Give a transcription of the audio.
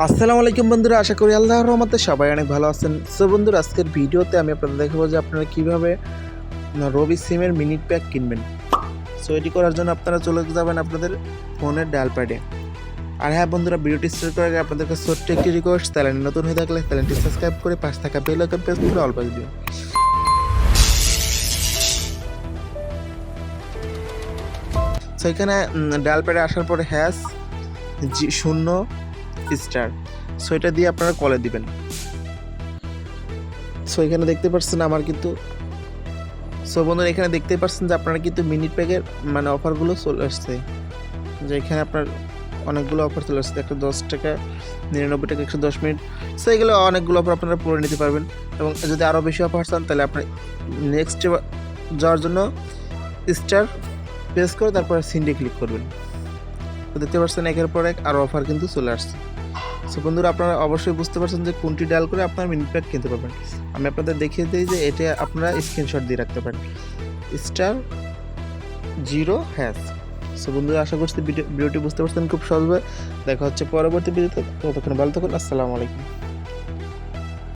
আসসালামু আলাইকুম বন্ধুরা, আশা করি আল্লাহর রহমতে সবাই অনেক ভালো আছেন। সো বন্ধুরা, আজকের ভিডিওতে আমি আপনাদের দেখাবো যে আপনারা কীভাবে রবি সিমের মিনিট প্যাক কিনবেন। সো এটি করার জন্য আপনারা চলে যাবেন আপনাদের ফোনের ডায়াল প্যাডে। আর হ্যাঁ বন্ধুরা, ভিডিওটি স্টার্ট করার আগে আপনাদের কাছে ছোট্ট একটি রিকোয়েস্ট চ্যানেল নতুন হয়ে থাকলে চ্যানেলটি সাবস্ক্রাইব করে পাশে থাকা বেল আইকন প্রেস করে অল পাস দিও। সো এখানে ডায়াল প্যাডে আসার পরে হ্যাশ, জি, শূন্য স্টার সো এটা দিয়ে আপনারা কলে দিবেন। সো এখানে দেখতে পাচ্ছেন আমার কিন্তু সো বন্ধুরা, এখানে দেখতে পাচ্ছেন যে আপনারা কিন্তু মিনিট প্যাকের মানে অফারগুলো চলে আসছে। যে এখানে আপনার অনেকগুলো অফার চলে আসছে। একটা দশ টাকা, নিরানব্বই টাকা, একশো দশ মিনিট। সো এগুলো অনেকগুলো অফার আপনারা পড়ে নিতে পারবেন। এবং যদি আরও বেশি অফার চান, তাহলে আপনার নেক্সট যাওয়ার জন্য স্টার প্রেস করে তারপরে সিন্ডে ক্লিক করবেন। তো দেখতে পাচ্ছেন একের পর এক আরও অফার কিন্তু চলে আসছে। সো বন্ধুরা, আপনারা অবশ্যই বুঝতে পারছেন যে কোনটি ডায়াল করে আপনার মিনি প্যাক কিনতে পারবেন। আমি আপনাদের দেখিয়ে দিই যে এটা আপনারা স্ক্রিনশট দিয়ে রাখতে পারেন। স্টার জিরো হ্যাশ সো বন্ধুরা, আশা করছি ভিডিও- ভিডিওটি বুঝতে পারছেন খুব সহজভাবে। দেখা হচ্ছে পরবর্তী ভিডিওতে ততক্ষণ ভালো থাকুন, আসসালামু আলাইকুম।